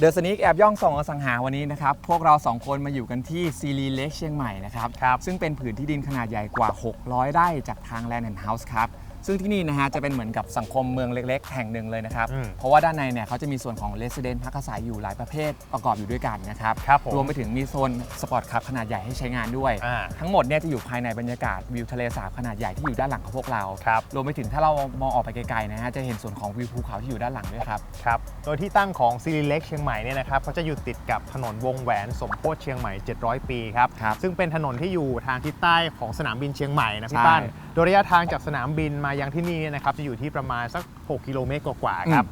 เดอะสนิกแอบย่องส่องอสังหาวันนี้นะครับ พวกเรา 2 คนมาอยู่กันที่ซีรีเล็กเชียงใหม่นะครับครับซึ่งเป็นผืนที่ดินขนาดใหญ่กว่า 600 ไร่จากทาง Land and House ครับ ซึ่งที่นี่นะฮะจะเป็นเหมือนกับสังคมเมืองเล็ก ๆ แห่งหนึ่งเลยนะครับ อืมเพราะว่าด้านในเนี่ยเขาจะมีส่วนของเลสเดนพักอาศัยอยู่หลายประเภทประกอบอยู่ด้วยกันนะครับครับผมรวมไปถึงมีโซนสปอร์ตคลับขนาดใหญ่ให้ใช้งานด้วย อ่า ทั้งหมดเนี่ยจะอยู่ภายในบรรยากาศวิวทะเลสาบขนาดใหญ่ที่อยู่ด้านหลังของพวกเรา ครับ รวมไปถึงถ้าเรามองออกไปไกลๆนะฮะจะเห็นส่วนของวิวภูเขาที่อยู่ด้านหลังด้วยครับ ครับ โดยที่ตั้งของซีรีเล็กเชียงใหม่เนี่ยนะครับเขาจะอยู่ติดกับถนนวงแหวนสมโพธิเชียงใหม่ 700 ปีครับ ครับซึ่งเป็นถนนที่อยู่ทางทิศใต้ของสนามบินเชียงใหม่นะพี่ใช่ปั้นโดยระยะทางจากสนามบินมายังที่นี่เนี่ยนะครับจะอยู่ที่ประมาณสัก 6 กิโลเมตรกว่าๆครับ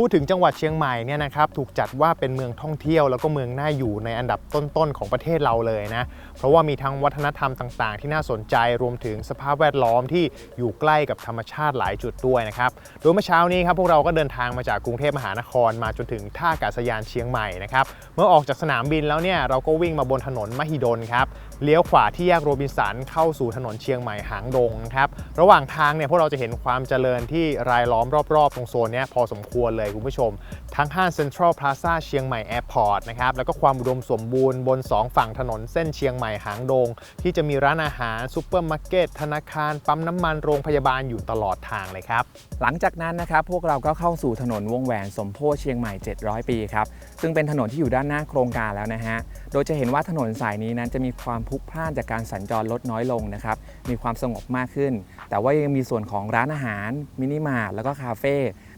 พูดถึงจังหวัดเชียงใหม่เนี่ยนะครับถูกจัดว่าเป็นเมืองท่องเที่ยว แล้วก็เมืองน่าอยู่ในอันดับต้นๆของประเทศเราเลยนะเพราะว่ามีทั้งวัฒนธรรมต่างๆ ที่น่าสนใจรวมถึงสภาพแวดล้อมที่อยู่ใกล้กับธรรมชาติหลายจุดด้วยนะครับโดยเมื่อเช้านี้ครับพวกเราก็เดินทางมาจากกรุงเทพมหานครมาจนถึงท่าอากาศยานเชียงใหม่นะครับเมื่อออกจากสนามบินแล้วเนี่ยเราก็วิ่งมาบนถนนมหิดลครับเลี้ยวขวาที่แยกโรบินสันเข้าสู่ถนนเชียงใหม่หางดงนะครับระหว่างทางเนี่ยพวกเราจะเห็นความเจริญที่รายล้อมรอบๆตรงโซนนี้พอสมควรเลยคุณผู้ชม ทั้งห้างเซ็นทรัลพลาซ่าเชียงใหม่แอร์พอร์ตนะครับแล้วก็ความอุดมสมบูรณ์บน 2 ฝั่งถนนเส้นเชียงใหม่หางดง ที่จะมีร้านอาหารซูเปอร์มาร์เก็ตธนาคาร ปั๊มน้ำมันโรงพยาบาลอยู่ตลอดทางเลยครับ หลังจากนั้นนะครับพวกเราก็เข้าสู่ถนนวงแหวนสมโพธิเชียงใหม่ 700 ปีครับซึ่งเป็นถนนที่อยู่ด้านหน้าโครงการแล้วนะฮะโดยจะเห็นว่าถนนสายนี้นั้นจะมีความพลุกพล่านจากการสัญจรลดน้อยลงนะครับมีความสงบมากขึ้น แต่ว่ายังมีส่วนของร้านอาหารมินิมาร์ทแล้วก็คาเฟ่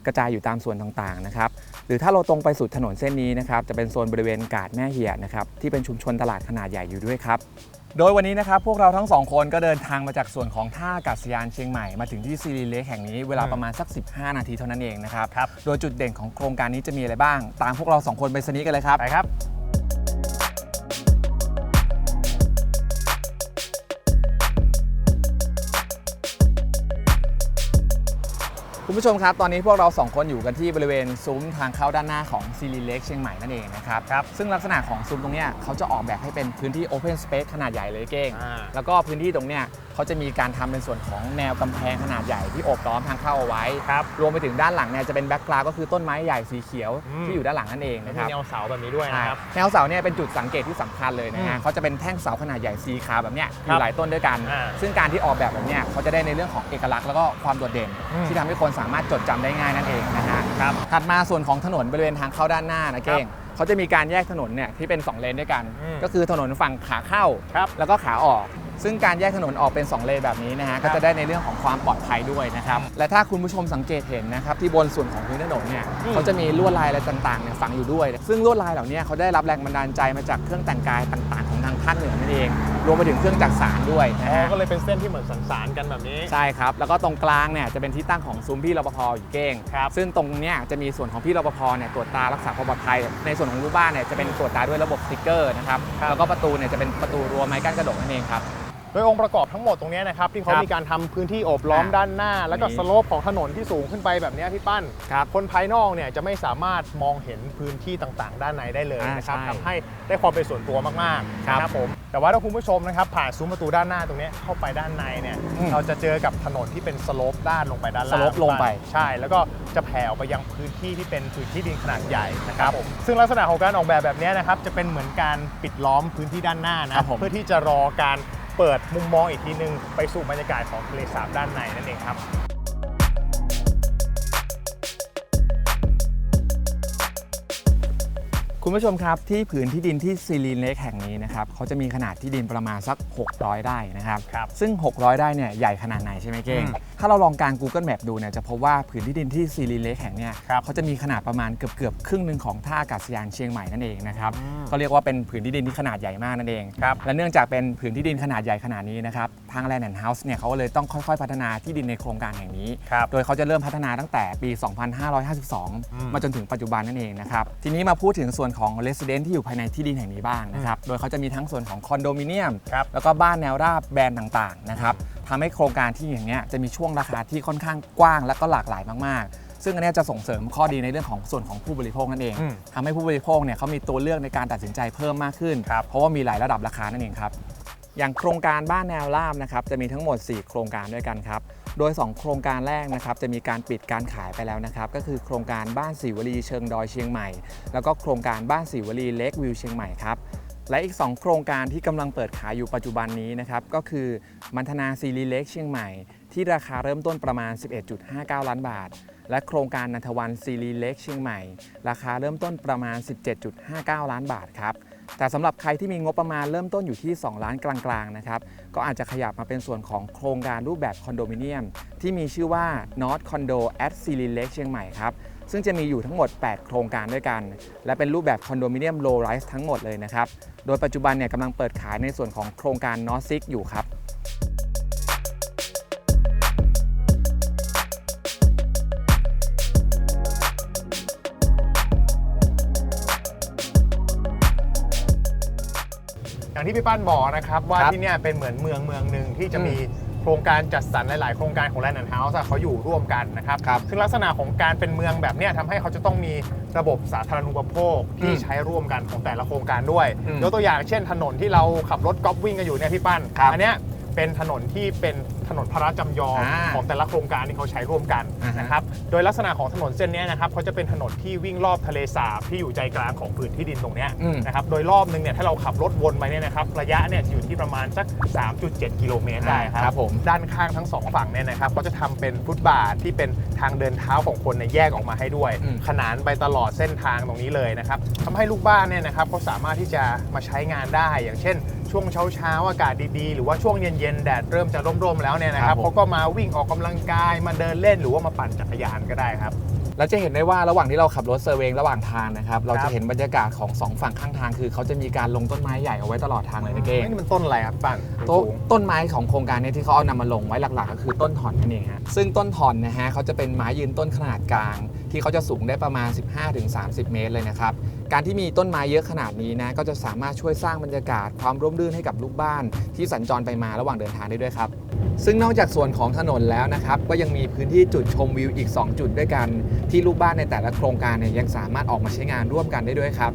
กระจายอยู่ตามส่วนต่างๆนะครับหรือถ้าเราตรงไปสุดถนนเส้นนี้นะครับจะเป็นโซนบริเวณกาดแม่เหียนะครับที่เป็นชุมชนตลาดขนาดใหญ่อยู่ด้วยครับโดยวันนี้นะครับพวกเราทั้งสองคนก็เดินทางมาจากส่วนของท่าอากาศยานเชียงใหม่มาถึงที่ซีรีเลคแห่งนี้เวลาประมาณสัก 15 นาทีเท่านั้นเองนะครับครับ โดยจุดเด่นของโครงการนี้จะมีอะไรบ้าง ตามพวกเราสองคนไปสนิทกันเลยครับไปครับ คุณผู้ชมครับ ตอนนี้พวกเราสองคนอยู่กันที่บริเวณซุ้มทางเข้าด้านหน้าของซีรีเลคเชียงใหม่นั่นเองนะครับครับ ซึ่งลักษณะของซุ้มตรงเนี้ยเขาจะออกแบบให้เป็นพื้นที่ Open Space ขนาดใหญ่เลยเก้ง อ่า แล้วก็พื้นที่ตรงเนี้ย เขาจะมีการทำเป็นส่วนของแนวกำแพงขนาดใหญ่ที่โอบล้อมทางเข้าเอาไว้ครับรวมไปถึงด้านหลังเนี่ยจะเป็นแบ็กกราวก็คือต้นไม้ใหญ่สีเขียวอืมที่อยู่ด้านหลังนั่นเองมีนะครับแนวเสาแบบนี้ด้วยใช่นะครับแนวเสาเนี่ยเป็นจุดสังเกตที่สำคัญเลยนะอืฮะมเขาจะเป็นแท่งเสาขนาดใหญ่สีขาวแบบเนี้ยอครับยู่หลายต้นด้วยกันอ่าซึ่งการที่ออกแบบแบบเนี้ยเขาจะได้ในเรื่องของเอกลักษณ์แล้วก็ความโดดเด่นอืมที่ทำให้คนสามารถจดจำได้ง่ายนั่นเองนะฮะครับถัดมาส่วนของถนนบริเวณทางเข้าด้านหน้านะเก้งเขาจะมีการแยกถนนเนี่ยที่เป็นสองเลนด้วยกันอืมก็คือถนนฝั่งขาเข้าครับแล้วก็ขาออก ซึ่งการแยกถนนออกเป็น 2 เลนแบบนี้นะฮะครัก็บจะได้ในเรื่องของความปลอดภัยด้วยนะครับและถ้าคุณผู้ชมสังเกตเห็นนะครับที่บนส่วนของพื้นถนนเนี่ยอืมเขาจะมีลวดลายอะไรต่างๆเนี่ยฝังอยู่ด้วย ซึ่งลวดลายเหล่านี้เขาได้รับแรงบันดาลใจมาจากเครื่องแต่งกายต่างๆ ของทางภาคเหนือนั่นเอง รวมไปถึงเครื่องจักสานด้วยนะอ๋อฮะก็เลยเป็นเส้นที่เหมือนสันสานกันแบบนี้ใช่ครับแล้วก็ตรงกลางเนี่ยจะเป็นที่ตั้งของซุ้มพี่รปภอยู่เก้งครับซึ่งตรงเนี้ยจะมีส่วนของพี่รปภเนี่ยตรวจตารักษาความปลอดภัย ในส่วนของรูปบ้านเนี่ยจะเป็นตรวจตาด้วยระบบสติ๊กเกอร์นะครับครับแล้วก็ประตูเนี่ยจะเป็นประตูรั้วไม้กั้นกระดกนั่นเองครับ โดยองค์ประกอบทั้งหมดตรงเนี้ยนะครับที่เขาครับมีการทำพื้นที่โอบล้อมอ่าด้านหน้า แล้วก็นี่ สโลปของถนนที่สูงขึ้นไปแบบเนี้ยพี่ปั้น ครับ คนภายนอกเนี่ยจะไม่สามารถมองเห็นพื้นที่ต่างๆ ด้านในได้เลยอ่านะครับใช่ทำให้ได้ความเป็นส่วนตัวมากๆครับนะครับผมแต่ว่าถ้าคุณผู้ชมนะครับผ่านซุ้มประตูด้านหน้าตรงเนี้ยเข้าไปด้านในเนี่ยอืมเราจะเจอกับถนนที่เป็นสโลปด้านลงไปด้านล่างสโลปลงไป ใช่ แล้วก็จะแผ่ออกไปยังพื้นที่ที่เป็นพื้นที่ดินขนาดใหญ่นะครับผมซึ่งลักษณะของการออกแบบแบบเนี้ยนะครับจะเป็นเหมือนการปิดล้อมพื้นที่ด้านหน้าครันะบผม เพื่อที่จะรอการ เปิดมุมมองอีกทีนึง ไปสู่บรรยากาศของทะเลสาบด้านในนั่นเองครับคุณผู้ชมครับ ที่ผืนที่ดินที่ซีรีนเล็กแห่งนี้นะครับเขาจะมีขนาดที่ดินประมาณสัก 600ไร่นะครับครับซึ่ง 600ไร่เนี่ยใหญ่ขนาดไหนใช่ไหมเก้งอืมถ้าเราลองการ Google Map ดูเนี่ยจะพบว่าผืนที่ดินที่ซีรีนเล็กแห่งเนี้ยครับเขาจะมีขนาดประมาณเกือบเกือบๆครึ่งหนึ่งของท่าอากาศยานเชียงใหม่นั่นเองนะครับอืมก็เรียกว่าเป็นผืนที่ดินที่ขนาดใหญ่มากนั่นเอง ครับ และเนื่องจากเป็นผืนที่ดินขนาดใหญ่ขนาดนี้นะครับทาง Land and House เนี่ยเขาก็เลยต้องค่อย ๆ พัฒนาที่ดินในโครงการแห่งนี้ ครับ โดยเขาจะเริ่มพัฒนาตั้งแต่ปี อืม2552 มาจนถึงปัจจุบันนั่นเองนะครับ ทีนี้มาพูดถึงส่วนของ Resident ที่อยู่ภายในที่ดินแห่งนี้บ้างนะครับ โดยเขาจะมีทั้งส่วนของคอนโดมิเนียม ครับแล้วก็บ้านแนวราบแบรนด์ต่างๆนะครับทำให้โครงการที่อย่างเงี้ยจะมีช่วงราคาที่ค่อนข้างกว้างและก็หลากหลายมากๆ ซึ่งอันเนี้ยจะส่งเสริมข้อดีในเรื่องของส่วนของผู้บริโภคนั่นเองอืม ทำให้ผู้บริโภคเนี่ยเขามีตัวเลือกในการตัดสินใจเพิ่มมากขึ้นครับเพราะว่ามีหลายระดับราคานั่นเองครับ อย่างโครงการบ้านแนวราบนะครับจะมีทั้งหมด 4 โครงการด้วยกันครับ โดย 2 โครงการแรกนะครับจะมีการปิดการขายไปแล้วนะครับ ก็คือโครงการบ้านสีวลีเชิงดอยเชียงใหม่ แล้วก็โครงการบ้านสีวลีเล็กวิวเชียงใหม่ครับ และอีก 2 โครงการที่กำลังเปิดขายอยู่ปัจจุบันนี้นะครับ ก็คือมันธนาซีรีเล็กเชียงใหม่ ที่ราคาเริ่มต้นประมาณ 11.59 ล้านบาท และโครงการนันทวันซีรีเล็กเชียงใหม่ ราคาเริ่มต้นประมาณ 17.59 ล้านบาทครับแต่สำหรับใครที่มีงบประมาณเริ่มต้นอยู่ที่ 2 ล้านกลางๆนะครับก็อาจจะขยับมาเป็นส่วนของโครงการรูปแบบคอนโดมิเนียม ที่มีชื่อว่า North Condo at s i r i Lake เชียงใหม่ครับ ซึ่งจะมีอยู่ทั้งหมด 8 โครงการด้วยกัน และเป็นรูปแบบคอนโดมิเนียม low rise ทั้งหมดเลยนะครับ โดยปัจจุบันเนี่ยกำลังเปิดขายในส่วนของโครงการ North Six อยู่ครับอย่างที่พี่ปั้นบอกนะครับว่าครับที่เนี่ยเป็นเหมือนเมืองเมืองหนึ่งที่จะมีโครงการจัดสรรหลาย ๆ โครงการของแลนด์เฮาส์เขาอยู่ร่วมกันนะครับครับซึ่งลักษณะของการเป็นเมืองแบบเนี้ยทำให้เขาจะต้องมีระบบสาธารณูปโภคที่อืมใช้ร่วมกันของแต่ละโครงการด้วยอืมยกตัวอย่างเช่นถนนที่เราขับรถก๊อปวิ่งกันอยู่เนี่ยพี่ปั้นครับ อัเนี้ยเป็นถนนที่เป็น ถนนพระราชจำยอมอ่าของแต่ละโครงการที่เขาใช้ร่วมกันอ่าฮะ นะครับ โดยลักษณะของถนนเส้นเนี้ยนะครับเขาจะเป็นถนนที่วิ่งรอบทะเลสาบที่อยู่ใจกลางของพื้นที่ดินตรงเนี้ยอืม นะครับ โดยรอบนึงเนี่ยถ้าเราขับรถวนไปเนี่ยนะครับระยะเนี่ยจะอยู่ที่ประมาณสัก 3.7 กิโลเมตรได้คครัรับบผม ด้านข้างทั้งสองฝั่งเนี่ยนะครับก็จะทำเป็นฟุตบาทที่เป็นทางเดินเท้าของคนเนี่ยแยกออกมาให้ด้วย อืม ขนานไปตลอดเส้นทางตรงนี้เลยนะครับทำให้ลูกบ้านเนี่ยนะครับเขาสามารถที่จะมาใช้งานได้อย่างเช่น ช่วงเช้าเช้าๆ อากาศดีๆ หรือว่าช่วงเย็นๆ แดดเริ่มจะร่มๆ แล้วเนี่ยนะคครัรับบผม เขาก็มาวิ่งออกกำลังกายมาเดินเล่นหรือว่ามาปั่นจักรยานก็ได้ครับ แล้วจะเห็นได้ว่าระหว่างที่เราขับรถเซอร์เวงระหว่างทางนะครับเราครัจะบเห็นบรรยากาศของสองฝั่งข้างทางคือเขาจะมีการลงต้นไม้ใหญ่เอาไว้ตลอดทางเลยนะเก้งนี่มันต้นอะไรครับปั่นต้นสูงต้นไม้ของโครงการเนี้ที่เขาเอานำมาลงไว้หลักๆ ก็คือต้นถอนนั่นเองฮะซึ่งต้นถอนนะฮะเขาจะเป็นไม้ยืนต้นขนาดกลาง ที่เขาจะสูงได้ประมาณ 15-30 เมตรเลยนะครับ การที่มีต้นไม้เยอะขนาดนี้นะก็จะสามารถช่วยสร้างบรรยากาศความร่มรื่นให้กับลูกบ้าน ที่สัญจรไปมาระหว่างเดินทางได้ด้วยครับซึ่งนอกจากส่วนของถนนแล้วนะครับก็ยังมีพื้นที่จุดชมวิวอีก 2 จุดด้วยกัน ที่ลูกบ้านในแต่ละโครงการเนี่ยยังสามารถออกมาใช้งานร่วมกันได้ด้วยครับ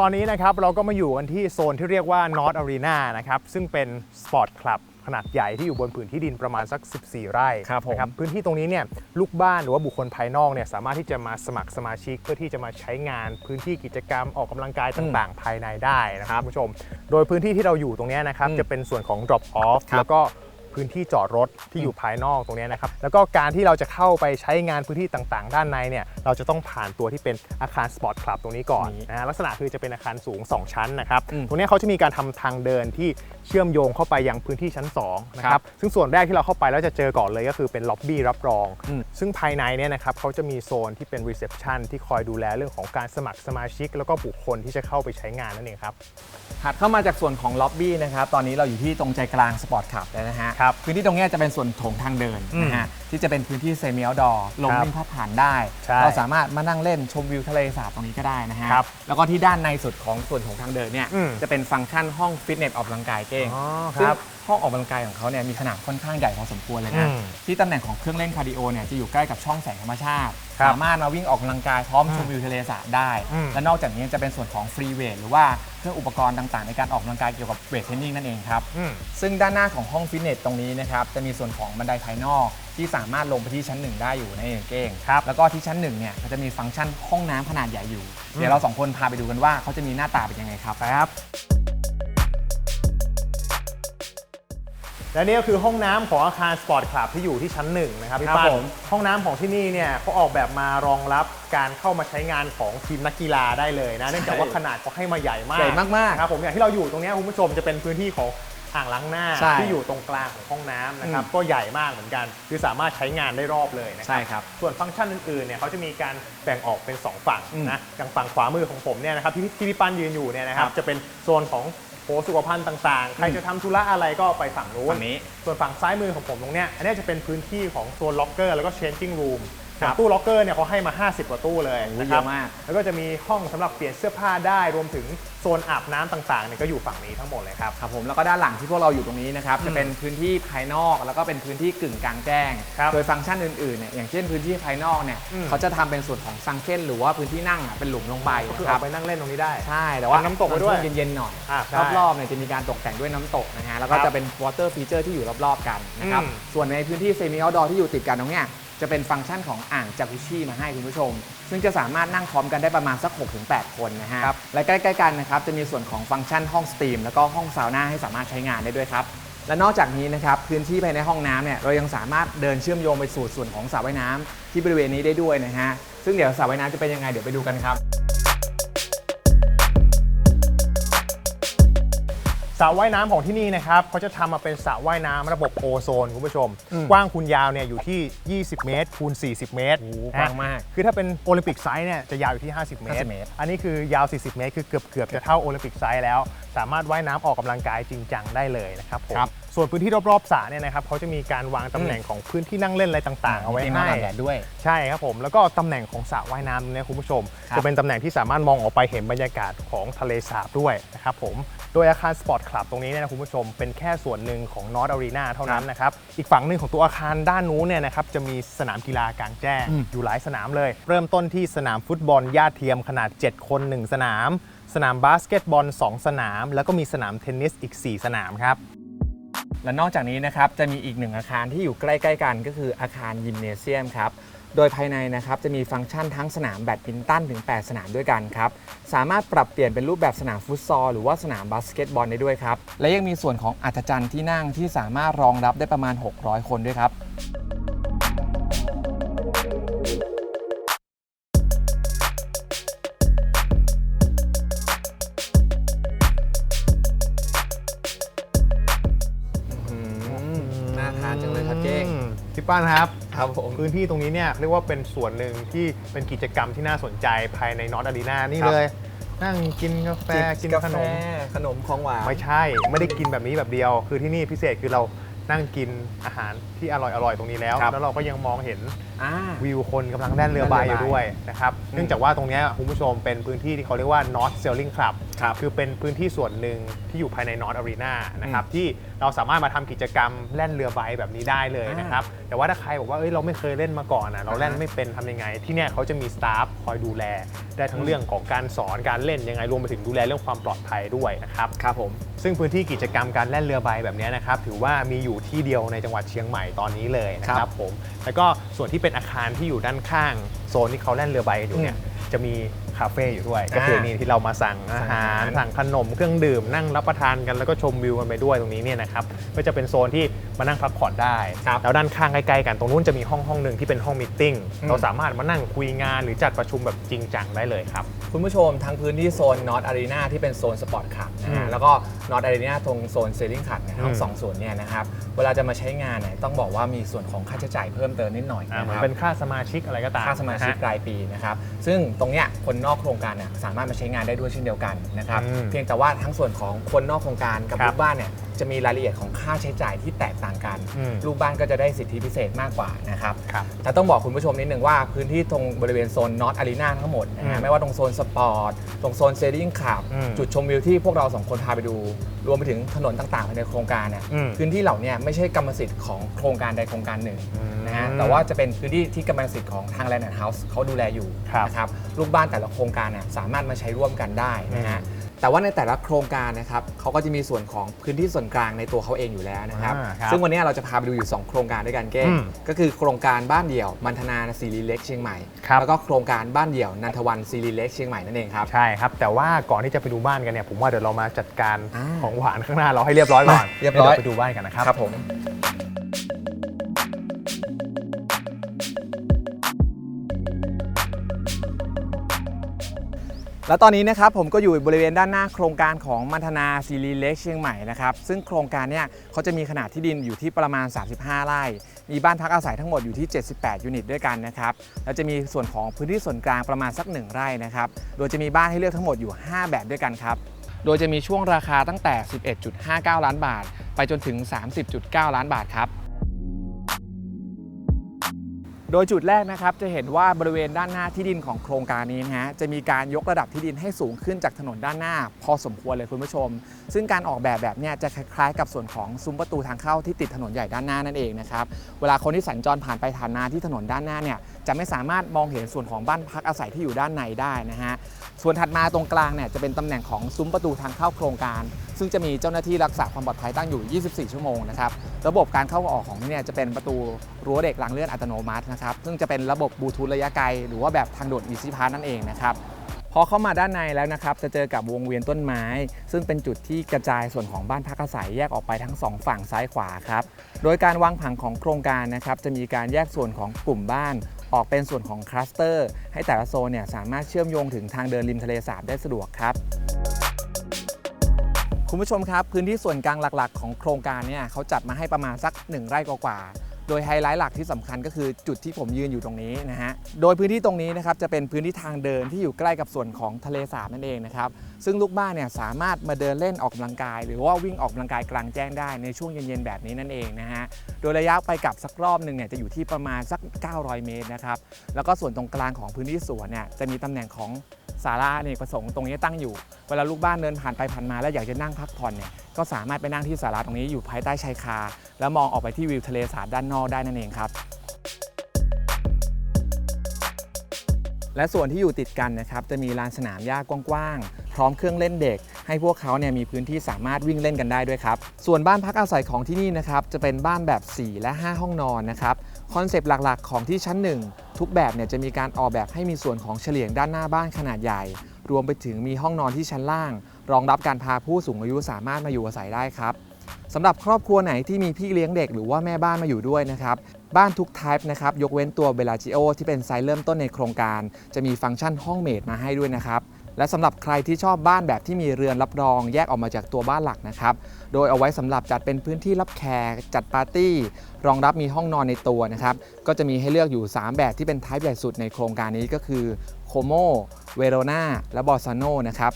ตอนนี้นะครับเราก็มาอยู่กันที่โซนที่เรียกว่า North Arena นะครับซึ่งเป็นสปอร์ตคลับขนาดใหญ่ที่อยู่บนผืนที่ดินประมาณสัก 14 ไร่ครับผม นะพื้นที่ตรงนี้เนี่ยลูกบ้านหรือว่าบุคคลภายนอกเนี่ยสามารถที่จะมาสมัครสมาชิกเพื่อที่จะมาใช้งานพื้นที่กิจกรรมออกกำลังกายต่างๆ ภายในได้นะครับคุณผู้ชม โดยพื้นที่ที่เราอยู่ตรงเนี้ยนะครับอืมจะเป็นส่วนของ drop off ครับ แล้วก็ พื้นที่จอดรถที่อยู่ภายนอกตรงเนี้ยนะครับแล้วก็การที่เราจะเข้าไปใช้งานพื้นที่ต่างๆ ด้านในเนี่ยเราจะต้องผ่านตัวที่เป็นอาคารสปอร์ตคลับตรงนี้ก่อนนี้นะฮะลักษณะคือจะเป็นอาคารสูง 2 ชั้นนะครับอืมตรงเนี้ยเขาจะมีการทำทางเดินที่ เชื่อมโยงเข้าไปยังพื้นที่ชั้น2นะคครัรับบซึ่งส่วนแรกที่เราเข้าไปแล้วจะเจอก่อนเลยก็คือเป็นล็อบบี้รับรองอืมซึ่งภายในเนี่ยนะครับเขาจะมีโซนที่เป็นรีเซพชันที่คอยดูแลเรื่องของการสมัครสมาชิก แล้วก็บุคคลที่จะเข้าไปใช้งานนั่นเองครับถัดเข้ามาจากส่วนของล็อบบี้นะครับตอนนี้เราอยู่ที่ตรงใจกลางสปอร์ตคลับแล้วนะฮะครับพื้นที่ตรงเนี้ยจะเป็นส่วนโถงทางเดินนะฮะที่จะเป็นพื้นที่เซมิอ u ดอร์ลงครับวิ่งพัดผ่านได้ใช่เราสามารถมานั่งเล่นชมวิวทะเลสาบตรงนี้ก็ได้นะฮะครับแล้วก็ที่ด้านในสุดของส่วนของทางเดินเนี่ยอืมจะเป็นฟังก์ชันห้องฟิตเนสออกกำลังกายเก้งอ๋อคซึ่งรับห้องออกกำลังกายของเขาเนี่ยมีขนาดค่อนข้างใหญ่พอสมควรเลยนะ อืมที่ตำแหน่งของเครื่องเล่นคาร์ดิโอเนี่ยจะอยู่ใกล้กับช่องแสงธรรมชาติ ครับสามารถมาวิ่งออกกำลังกายพร้อมชมวิวทะเลสาบได้ อืม และนอกจากนี้จะเป็นส่วนของฟรีเวทหรือว่าเครื่องอุปกรณ์ต่างๆ ในการออกกำลังกายเกี่ยวกับเวทเทรนนิ่งนั่นเองครับ อืม ซึ่งด้านหน้าของห้องฟิตเนสตรงนี้นะครับจะมีส่วนของบันไดภายนอก ที่สามารถลงไปที่ชั้นหนึ่งได้อยู่ในเองเก้งครับแล้วก็ที่ชั้นหนึ่งเนี่ยก็จะมีฟังก์ชันห้องน้ำขนาดใหญ่อยู่ เดี๋ยวเราสองคนพาไปดูกันว่าเขาจะมีหน้าตาเป็นยังไงครับไปครับ และนี่ก็คือห้องน้ำของอาคารสปอร์ตคลับที่อยู่ที่ชั้นหนึ่งนะครับพี่ครับป้านผม ห้องน้ำของที่นี่เนี่ยเขาออกแบบมารองรับการเข้ามาใช้งานของทีมนักกีฬาได้เลยนะเนื่องจากว่าขนาดเขาให้มาใหญ่มาก ใหญ่มากๆนะครับผมอย่างที่เราอยู่ตรงเนี้ยคุณผู้ชมจะเป็นพื้นที่ของอ่างล้างหน้า ใช่ที่อยู่ตรงกลางของห้องน้ำนะครับอืม ก็ใหญ่มากเหมือนกัน คือสามารถใช้งานได้รอบเลยนะครัใช่ครับ ส่วนฟังก์ชันอื่นๆเนี่ยเขาจะมีการแบ่งออกเป็น 2 ฝั่งอืมนะอย่างฝั่งขวามือของผมเนี่ยนะครับที่ที่พี่ปั้นยืนอยู่เนี่ยนะครับครับจะเป็นโซนของ โถสุขภัณฑ์ต่างๆ ใครอืมจะทำธุระอะไรก็ไปฝั่งนู้นฝั่งนี้ ส่วนฝั่งซ้ายมือของผมตรงเนี้ย อันเนี้ยจะเป็นพื้นที่ของโซนล็อกเกอร์แล้วก็ changing room ครับ ตู้ล็อกเกอร์เนี่ยเขาให้มา 50 กว่าตู้เลยโอ้โหนะคเยรับอะมากแล้วก็จะมีห้องสำหรับเปลี่ยนเสื้อผ้าได้รวมถึงโซนอาบน้ำต่างๆเนี่ยก็อยู่ฝั่งนี้ทั้งหมดเลยครับครับผมแล้วก็ด้านหลังที่พวกเราอยู่ตรงนี้นะครับอืมจะเป็นพื้นที่ภายนอกแล้วก็เป็นพื้นที่กึ่งกลางแจ้งครับโดยฟังก์ชันอื่นๆเนี่ยอย่างเช่นพื้นที่ภายนอกเนี่ยอืมเขาจะทำเป็นส่วนของซังเก้นหรือว่าพื้นที่นั่งอะเป็นหลุมลงไปก็คือนะคเอารับไปนั่งเล่นตรงนี้ได้ใช่แต่ว่าน้ำตกไว้ด้วยช่งเย็นๆหน่อยอ่าใช่รอบๆเนี่ยจะมีการตกแต่งด้วยน้ำตกนะฮะแล้วก็ครับจะเป็น water feature ที่อยู่รอบๆกันนะครับอืมส่วนในพื้นที่ semi outdoor ที่อยู่ติดกันตรงเนี้ย จะเป็นฟังก์ชันของอ่างจากุชิมาให้คุณผู้ชม ซึ่งจะสามารถนั่งพร้อมกันได้ประมาณสัก 6-8 คนนะฮะครับและใกล้ๆกันนะครับจะมีส่วนของฟังก์ชันห้องสตรีม แล้วก็ห้องซาวน่าให้สามารถใช้งานได้ด้วยครับและนอกจากนี้นะครับพื้นที่ภายในห้องน้ำเนี่ยเรายังสามารถเดินเชื่อมโยงไปสู่ส่วนของสระว่ายน้ำที่บริเวณนี้ได้ด้วยนะฮะซึ่งเดี๋ยวสระว่ายน้ำจะเป็นยังไงเดี๋ยวไปดูกันครับ สระว่ายน้ำของที่นี่นะครับเขาจะทำมาเป็นสระว่ายน้ำระบบโอโซนคุณผู้ชมอืมกว้างคูณยาวเนี่ยอยู่ที่ 20 เมตรคูณ 40 เมตรโอ้โหนะกว้างมากคือถ้าเป็นโอลิมปิกไซส์เนี่ยจะยาวอยู่ที่ 50 เมตร 50เมตร อันนี้คือยาว 40 เมตร คือเกือบเกือบจะเท่าโอลิมปิกไซส์แล้ว สามารถว่ายน้ำออกกำลังกายจริงจังได้เลยนะครับผมครับ ส่วนพื้นที่รอบๆสระเนี่ยนะครับเขาจะมีการวางตำแหน่งของพื้นที่นั่งเล่นอะไรต่างๆ เอาไว้มีมาให้ แดดด้วย ใช่ครับผมแล้วก็ตำแหน่งของสระว่ายน้ำเนี่ยคุณผู้ชม ครับ จะเป็นตำแหน่งที่สามารถมองออกไปเห็นบรรยากาศของทะเลสาบด้วยนะครับผม โดยอาคารสปอร์ตคลับตรงนี้เนี่ยนะคุณผู้ชมเป็นแค่ส่วนหนึ่งของนอตอารีนาเท่านั้นนะครับ อีกฝั่งหนึ่งของตัวอาคารด้านนู้นเนี่ยนะครับจะมีสนามกีฬากลางแจ้งอืมอยู่หลายสนามเลย เริ่มต้นที่สนามฟุตบอลหญ้าเทียมขนาด 7 คน 1 สนาม สนามบาสเกตบอล 2 สนาม แล้วก็มีสนามเทนนิสอีก 4 สนามครับและนอกจากนี้นะครับจะมีอีกหนึ่งอาคารที่อยู่ใกล้ ๆ กันก็คืออาคารยิมเนเซียมครับ โดยภายในนะครับจะมีฟังก์ชันทั้งสนามแบดมินตันถึง 8 สนามด้วยกันครับ สามารถปรับเปลี่ยนเป็นรูปแบบสนามฟุตซอลหรือว่าสนามบาสเกตบอลได้ด้วยครับ และยังมีส่วนของอัศจรรย์ที่นั่งที่สามารถรองรับได้ประมาณ 600 คนด้วยครับน่าทานจังเลยครับเก้งอืมพี่ป้านครับ ครับผม พื้นที่ตรงนี้เนี่ยเรียกว่าเป็นส่วนหนึ่งที่เป็นกิจกรรมที่น่าสนใจภายในนอตอารีนานี่ครับ เลย นั่งกินกาแฟกินขนม ขนมของหวาน ไม่ใช่ ไม่ได้กินแบบนี้แบบเดียว คือที่นี่พิเศษคือเรานั่งกินอาหารที่อร่อยๆตรงนี้แล้ว ครับ แล้วเราก็ยังมองเห็นอ่า วิวคนกำลังแล่นเรือใบอยู่ด้วยนะครับอืมเนื่องจากว่าตรงเนี้ยคุณผู้ชมเป็นพื้นที่ที่เขาเรียกว่า North Sailing Club ครับ คือเป็นพื้นที่ส่วนหนึ่งที่อยู่ภายใน North Arena นะครับที่เราสามารถมาทำกิจกรรมแล่นเรือใบแบบนี้ได้เลยนะครับ แต่ว่าถ้าใครบอกว่าเอ้ยเราไม่เคยเล่นมาก่อนนะเราแล่นอ่าฮะไม่เป็นทำยังไง ที่เนี่ยเขาจะมีสตาฟคอยดูแล ได้ทั้งเรื่องของการสอนการเล่นยังไงรวมไปถึงดูแลเรื่องความปลอดภัยด้วยนะครับ ครับผม ซึ่งพื้นที่กิจกรรมการแล่นเรือใบแบบนี้นะครับ ถือว่ามีอยู่ที่เดียวในจังหวัดเชียงใหม่ตอนนี้เลยนะคครัรับบผม แล้วก็ส่วนที่เป็นอาคารที่อยู่ด้านข้างโซนที่เขาแล่นเรือใบกันอยู่เนี่ยจะมี คาเฟ่อยู่ด้วย ก็คือนี่ที่เรามาสั่งอาหารสั่งอาหาร สั่งขนมเครื่องดื่มนั่งรับประทานกันแล้วก็ชมวิวกันไปด้วยตรงนี้เนี่ยนะครับก็จะเป็นโซนที่มานั่งพักผ่อนได้ครับแล้วด้านข้างใกล้ๆกันตรงนู้นจะมีห้องห้องหนึ่งที่เป็นห้องมิทติ้งอืมเราสามารถมานั่งคุยงานหรือจัดประชุมแบบจริงจังได้เลยครับคุณผู้ชมทั้งพื้นที่โซนนอตอารีนาที่เป็นโซนสปอร์ตคลับนะอืฮะมแล้วก็นอตอารีนาตรงโซนเซลลิงคลับเนี่ยทั้อืงมสองส่วนเนี่ยนะครับเวลาจะมาใช้งานเนี่ยต้องบอกว่ามีส่วนของค่าใช้จ่ายเพิ่มเติมนิดหน่อยอ่านะเหมือคนรับเป็นค่าสมาชิกอะไรก็ตามค่าสมาชิกนะฮะรายปีนะครับซึ่งตรงเนี้ยคนนอกโครงการเนี่ยสามารถมาใช้งานได้ด้วยเช่นเดียวกันนะครับอืม เพียงแต่ว่าทั้งส่วนของคนนอกโครงการกับครับลูกบ้านเนี่ยจะมีรายละเอียดของค่าใช้จ่ายที่แตกต่างกันอืม ลูกบ้านก็จะได้สิทธิพิเศษมากกว่านะครับครับ แต่ต้องบอกคุณผู้ชมนิดนึงว่าพื้นที่ตรงบริเวณโซนนอตอารีนาทั้งหมดนะอืฮะมไม่ว่าตรงโซนสปอร์ตตรงโซนเซลลิงคลับอืมจุดชมวิวที่พวกเราสองคนพาไปดู รวมไปถึงถนนต่างๆภายในโครงการเนี่ยอืม พื้นที่เหล่าเนี้ไม่ใช่กรรมสิทธิ์ของโครงการใดโครงการหนึ่ง อืม นะฮะ แต่ว่าจะเป็นพื้นที่ที่กรรมสิทธิ์ของทางแลนด์เฮาส์เขาดูแลอยู่ครับนะครับ ลูกบ้านแต่ละโครงการเนี่ยสามารถมาใช้ร่วมกันได้นะฮะ แต่ว่าในแต่ละโครงการนะครับเขาก็จะมีส่วนของพื้นที่ส่วนกลางในตัวเขาเองอยู่แล้วนะครับ อ่าครับซึ่งวันนี้เราจะพาไปดูอยู่ 2 โครงการด้วยกันเก้งอืมก็คือโครงการบ้านเดี่ยวมันธนาซีรีเล็กเชียงใหม่ ครับ แล้วก็โครงการบ้านเดี่ยวนันทวันซีรีเล็กเชียงใหม่นั่นเองครับ ใช่ครับ แต่ว่าก่อนที่จะไปดูบ้านกันเนี่ยผมว่าเดี๋ยวเรามาจัดการอ่าของหวานข้างหน้าเราให้เรียบร้อยก่อนมาเรียบร้อย ดี๋วไปดูบ้านกันนะครับ ครับผม แล้วตอนนี้นะครับผมก็อยู่บริเวณด้านหน้าโครงการของมัทนาซีรีเล็กเชียงใหม่นะครับซึ่งโครงการเนี่ยเขาจะมีขนาดที่ดินอยู่ที่ประมาณ 35 ไร่ มีบ้านพักอาศัยทั้งหมดอยู่ที่ 78 ยูนิตด้วยกันนะครับแล้วจะมีส่วนของพื้นที่ส่วนกลางประมาณสัก 1 ไร่นะครับโดยจะมีบ้านให้เลือกทั้งหมดอยู่ 5 แบบด้วยกันครับโดยจะมีช่วงราคาตั้งแต่ 11.59 ล้านบาท ไปจนถึง 30.9 ล้านบาทครับ โดยจุดแรกนะครับจะเห็นว่าบริเวณด้านหน้าที่ดินของโครงการนี้นะฮะจะมีการยกระดับที่ดินให้สูงขึ้นจากถนนด้านหน้า พอสมควรเลยคุณผู้ชม ซึ่งการออกแบบแบบเนี้ยจะคล้ายๆ กับส่วนของซุ้มประตูทางเข้าที่ติดถนนใหญ่ด้านหน้านั่นเองนะครับเวลาคนที่สัญจรผ่านไปผ่านมาที่ถนนด้านหน้าเนี่ยจะไม่สามารถมองเห็นส่วนของบ้านพักอาศัยที่อยู่ด้านในได้นะฮะส่วนถัดมาตรงกลางเนี่ยจะเป็นตำแหน่งของซุ้มประตูทางเข้าโครงการ ซึ่งจะมีเจ้าหน้าที่รักษาความปลอดภัยตั้งอยู่ 24 ชั่วโมงนะครับ ระบบการเข้าออกของที่เนี่ยจะเป็นประตูรั้วเด็กรางเลื่อนอัตโนมัตินะครับ ซึ่งจะเป็นระบบบลูทูธระยะไกล หรือว่าแบบทางโด่วน Easy Pass นั่นเองนะครับพอเข้ามาด้านในแล้วนะครับจะเจอกับวงเวียนต้นไม้ ซึ่งเป็นจุดที่กระจายส่วนของบ้านพักอาศัยแยกออกไปทั้งสองฝั่งซ้ายขวาครับโดยการวางผังของโครงการนะครับจะมีการแยกส่วนของกลุ่มบ้านออกเป็นส่วนของคลัสเตอร์ ให้แต่ละโซนเนี่ยสามารถเชื่อมโยงถึงทางเดินริมทะเลสาบได้สะดวกครับ คุณผู้ชมครับ พื้นที่ส่วนกลางหลักๆ ของโครงการเนี่ยเขาจัดมาให้ประมาณสัก 1 ไร่กว่าโดยไฮไลท์หลักที่สำคัญก็คือจุดที่ผมยืนอยู่ตรงนี้นะฮะ โดยพื้นที่ตรงนี้นะครับจะเป็นพื้นที่ทางเดินที่อยู่ใกล้กับส่วนของทะเลสาบนั่นเองนะครับ ซึ่งลูกบ้านเนี่ยสามารถมาเดินเล่นออกกำลังกาย หรือว่าวิ่งออกกำลังกายกลางแจ้งได้ในช่วงเย็นๆแบบนี้นั่นเองนะฮะโดยระยะไปกลับสักรอบหนึ่งเนี่ยจะอยู่ที่ประมาณสัก 900 เมตรนะครับแล้วก็ส่วนตรงกลางของพื้นที่สวนเนี่ยจะมีตำแหน่งของศาลาเนกประสงค์ตรงนี้ตั้งอยู่ เวลาลูกบ้านเดินผ่านไปผ่านมาแล้วอยากจะนั่งพักผ่อนเนี่ยก็สามารถไปนั่งที่ศาลาตรงนี้อยู่ภายใต้ชายคา แล้วมองออกไปที่วิวทะเลสาบด้านนอกได้นั่นเองครับและส่วนที่อยู่ติดกันนะครับจะมีลานสนามหญ้ากว้างๆ พร้อมเครื่องเล่นเด็ก ให้พวกเขาเนี่ยมีพื้นที่สามารถวิ่งเล่นกันได้ด้วยครับ ส่วนบ้านพักอาศัยของที่นี่นะครับจะเป็นบ้านแบบ 4 และ 5 ห้องนอนนะครับคอนเซปต์หลักๆ ของที่ชั้น 1 ทุกแบบเนี่ยจะมีการออกแบบให้มีส่วนของเฉลียงด้านหน้าบ้านขนาดใหญ่ รวมไปถึงมีห้องนอนที่ชั้นล่าง รองรับการพาผู้สูงอายุสามารถมาอยู่อาศัยได้ครับสำหรับครอบครัวไหนที่มีพี่เลี้ยงเด็กหรือว่าแม่บ้านมาอยู่ด้วยนะครับบ้านทุก type นะครับยกเว้นตัวเบลาจิโอที่เป็นไซส์เริ่มต้นในโครงการ จะมีฟังก์ชันห้องเมดมาให้ด้วยนะครับ และสำหรับใครที่ชอบบ้านแบบที่มีเรือนรับรอง แยกออกมาจากตัวบ้านหลักนะครับ โดยเอาไว้สำหรับจัดเป็นพื้นที่รับแขกจัดปาร์ตี้ รองรับมีห้องนอนในตัวนะครับ ก็จะมีให้เลือกอยู่ 3 แบบที่เป็นท้ายใหญ่สุดในโครงการนี้ก็คือโคโมเวโรนาและบอซาโนนะครับ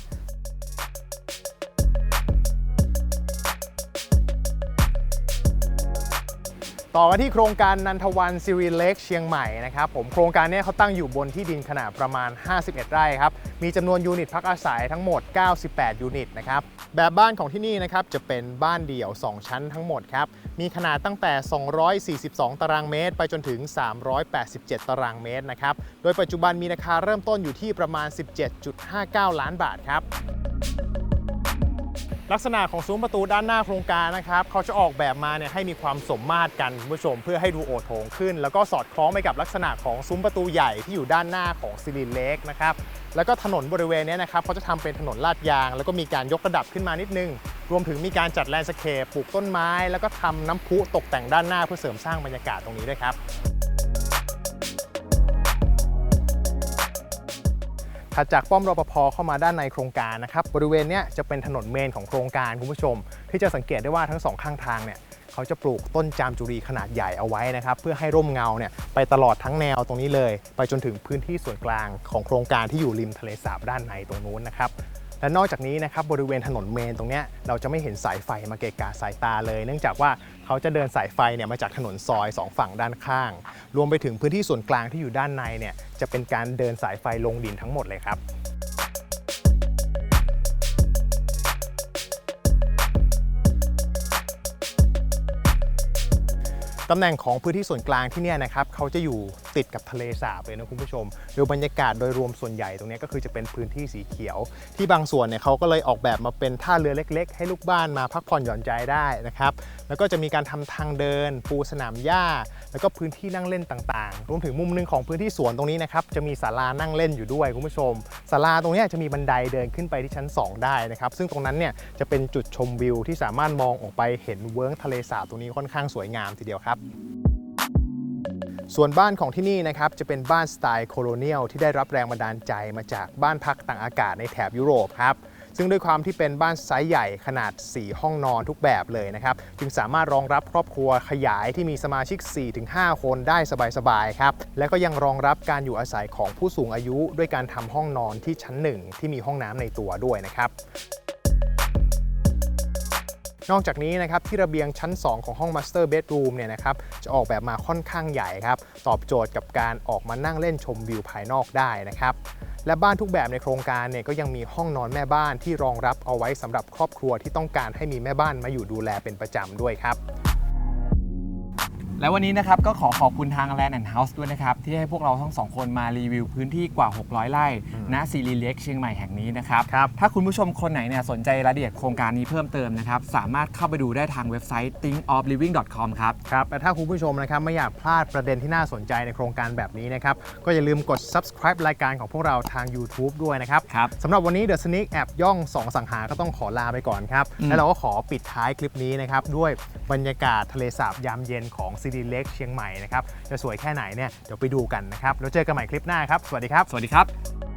ต่อกันที่โครงการนันทวันซิริเล็กเชียงใหม่นะครับผมโครงการนี้เขาตั้งอยู่บนที่ดินขนาดประมาณ 51 ไร่ครับ มีจำนวนยูนิตพักอาศัยทั้งหมด 98 ยูนิตนะครับ แบบบ้านของที่นี่นะครับจะเป็นบ้านเดี่ยว 2 ชั้นทั้งหมดครับ มีขนาดตั้งแต่ 242 ตารางเมตร ไปจนถึง 387 ตารางเมตรนะครับ โดยปัจจุบันมีราคาเริ่มต้นอยู่ที่ประมาณ 17.59 ล้านบาทครับ ลักษณะของซุ้มประตูด้านหน้าโครงการนะครับเขาจะออกแบบมาเนี่ยให้มีความสมมาตรกันคุณผู้ชม เพื่อให้ดูโอโถงขึ้น แล้วก็สอดคล้องไปกับลักษณะของซุ้มประตูใหญ่ที่อยู่ด้านหน้าของซิลินเล็กนะครับแล้วก็ถนนบริเวณนี้นะครับเขาจะทำเป็นถนนลาดยาง แล้วก็มีการยกระดับขึ้นมานิดนึง รวมถึงมีการจัดแลนด์สเคปปลูกต้นไม้ แล้วก็ทำน้ำพุตกแต่งด้านหน้าเพื่อเสริมสร้างบรรยากาศตรงนี้ด้วยครับ ถัดจากป้อมรปภเข้ามาด้านในโครงการนะครับบริเวณเนี้ยจะเป็นถนนเมนของโครงการคุณผู้ชม ที่จะสังเกตได้ว่าทั้งสองข้างทางเนี่ยเขาจะปลูกต้นจามจุรีขนาดใหญ่เอาไว้นะครับเพื่อให้ร่มเงาเนี่ยไปตลอดทั้งแนวตรงนี้เลย ไปจนถึงพื้นที่ส่วนกลางของโครงการที่อยู่ริมทะเลสาบด้านในตรงนู้นนะครับ และนอกจากนี้นะครับบริเวณถนนเมนตรงนี้เราจะไม่เห็นสายไฟมาเกะกะสายตาเลย เนื่องจากว่าเขาจะเดินสายไฟเนี่ยมาจากถนนซอยสองฝั่งด้านข้าง รวมไปถึงพื้นที่ส่วนกลางที่อยู่ด้านในเนี่ยจะเป็นการเดินสายไฟลงดินทั้งหมดเลยครับ ตำแหน่งของพื้นที่ส่วนกลางที่เนี่ยนะครับเขาจะอยู่ติดกับทะเลสาบเลยนะคุณผู้ชมโดยบรรยากาศโดยรวมส่วนใหญ่ตรงนี้ก็คือจะเป็นพื้นที่สีเขียว ที่บางส่วนเนี่ยเขาก็เลยออกแบบมาเป็นท่าเรือเล็ก ๆ ให้ลูกบ้านมาพักผ่อนหย่อนใจได้นะครับแล้วก็จะมีการทำทางเดิน ปูสนามหญ้า แล้วก็พื้นที่นั่งเล่นต่างๆ รวมถึงมุมหนึงของพื้นที่สวนตรงนี้นะครับจะมีศาลานั่งเล่นอยู่ด้วยคุณผู้ชมศาลาตรงนี้จะมีบันไดเดินขึ้นไปที่ชั้น 2 ได้นะครับซึ่งตรงนั้นเนี่ยจะเป็นจุดชมวิวที่สามารถมองออกไปเห็นเวิร์งทะเลสาบตรงนี้ค่อนข้างสวยงามทีเดียวครับส่วนบ้านของที่นี่นะครับจะเป็นบ้านสไตล์โคโลเนียลที่ได้รับแรงบันดาลใจมาจากบ้านพักต่างอากาศในแถบยุโรปครับซึ่งด้วยความที่เป็นบ้านไซส์ใหญ่ขนาด 4 ห้องนอนทุกแบบเลยนะครับ จึงสามารถรองรับครอบครัวขยายที่มีสมาชิก 4-5 คนได้สบายๆครับ และก็ยังรองรับการอยู่อาศัยของผู้สูงอายุ ด้วยการทำห้องนอนที่ชั้น 1 ที่มีห้องน้ำในตัวด้วยนะครับ นอกจากนี้นะครับที่ระเบียงชั้น 2 ของห้อง Master Bedroom เนี่ยนะครับจะออกแบบมาค่อนข้างใหญ่ครับตอบโจทย์กับการออกมานั่งเล่นชมวิวภายนอกได้นะครับและบ้านทุกแบบในโครงการเนี่ยก็ยังมีห้องนอนแม่บ้านที่รองรับเอาไว้สำหรับครอบครัวที่ต้องการให้มีแม่บ้านมาอยู่ดูแลเป็นประจำด้วยครับ และวันนี้นะครับก็ขอขอบคุณทาง Land and House ด้วยนะครับ ที่ให้พวกเราทั้งสองคนมารีวิวพื้นที่กว่า 600 ไร่ณซีรีเล็กเชียงใหม่แห่งนี้นะครับครับ ถ้าคุณผู้ชมคนไหนเนี่ยสนใจรายละเอียดโครงการนี้เพิ่มเติมนะครับ สามารถเข้าไปดูได้ทางเว็บไซต์ thinkofliving.com ครับ ครับและถ้าคุณผู้ชมนะครับไม่อยากพลาดประเด็นที่น่าสนใจในโครงการแบบนี้นะครับ ก็อย่าลืมกด subscribe รายการของพวกเราทาง YouTube ด้วยนะครับครับสำหรับวันนี้ The Sneak แอบย่อง2สังหาก็ต้องขอลาไปก่อนครับอืมและเราก็ขอปิดท้ายคลิปนี้นะครับด้วยบรรยากาศทะเลสาบยามเย็นของซีดีเล็กเชียงใหม่นะครับจะสวยแค่ไหนเนี่ยเดี๋ยวไปดูกันนะครับแล้วเจอกันใหม่คลิปหน้าครับสวัสดีครับ สวัสดีครับ